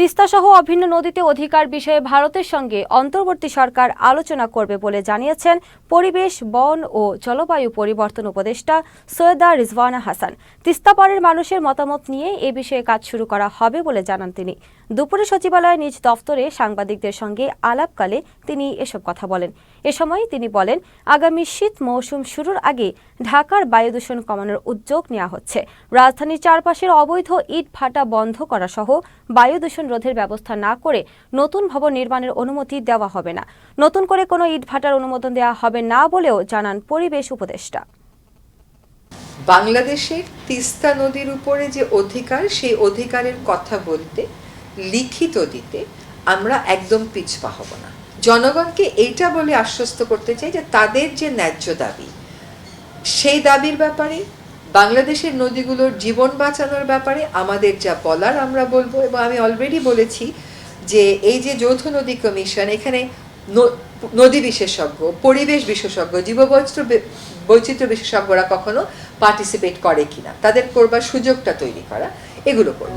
তিস্তা সহ অভিন্ন নদীতে অধিকার বিষয়ে ভারতের সঙ্গে অন্তর্বর্তী সরকার আলোচনা করবে বলে জানিয়েছেন পরিবেশ, বন ও জলবায়ু পরিবর্তন উপদেষ্টা সৈয়দা রিজওয়ানা হাসান। তিস্তা পাড়ের মানুষের মতামত নিয়ে এ বিষয়ে কাজ শুরু করা হবে বলে জানান তিনি। দুপুরে সচিবালয়ে নিজ দফতরে সাংবাদিকদের সঙ্গে আলাপকালে তিনি এসব কথা বলেন। এ সময় তিনি বলেন, আগামী শীত মৌসুম শুরুর আগে ঢাকার বায়ু দূষণ কমানোর উদ্যোগ নেওয়া হচ্ছে। রাজধানীর চারপাশের অবৈধ ইট ভাটা বন্ধ করা সহ বায়ু দূষণ রোধের ব্যবস্থা না করে নতুন ভবন নির্মাণের অনুমতি দেওয়া হবে না। নতুন করে কোনো ইট ভাটার অনুমোদন দেওয়া হবে না বলেও জানান পরিবেশ উপদেষ্টা। বাংলাদেশের তিস্তা নদীর উপরে যে অধিকার, সেই অধিকারের কথা বলতে, লিখিত দিতে আমরা একদম পিছপা হব না। জনগণকে এইটা বলে আশ্বস্ত করতে চাই যে তাদের যে ন্যায্য দাবি, সেই দাবির ব্যাপারে বাংলাদেশের নদীগুলোর জীবন বাঁচানোর ব্যাপারে আমাদের যা বলার আমরা বলব এবং আমি অলরেডি বলেছি যে এই যে যৌথ নদী কমিশন এখানে নদী বিশেষজ্ঞ, পরিবেশ বিশেষজ্ঞ জীববৈচিত্র বৈচিত্র্য বিশেষজ্ঞরা কখনো পার্টিসিপেট করে কিনা, তাদের করবার সুযোগটা তৈরি করা, এগুলো করব।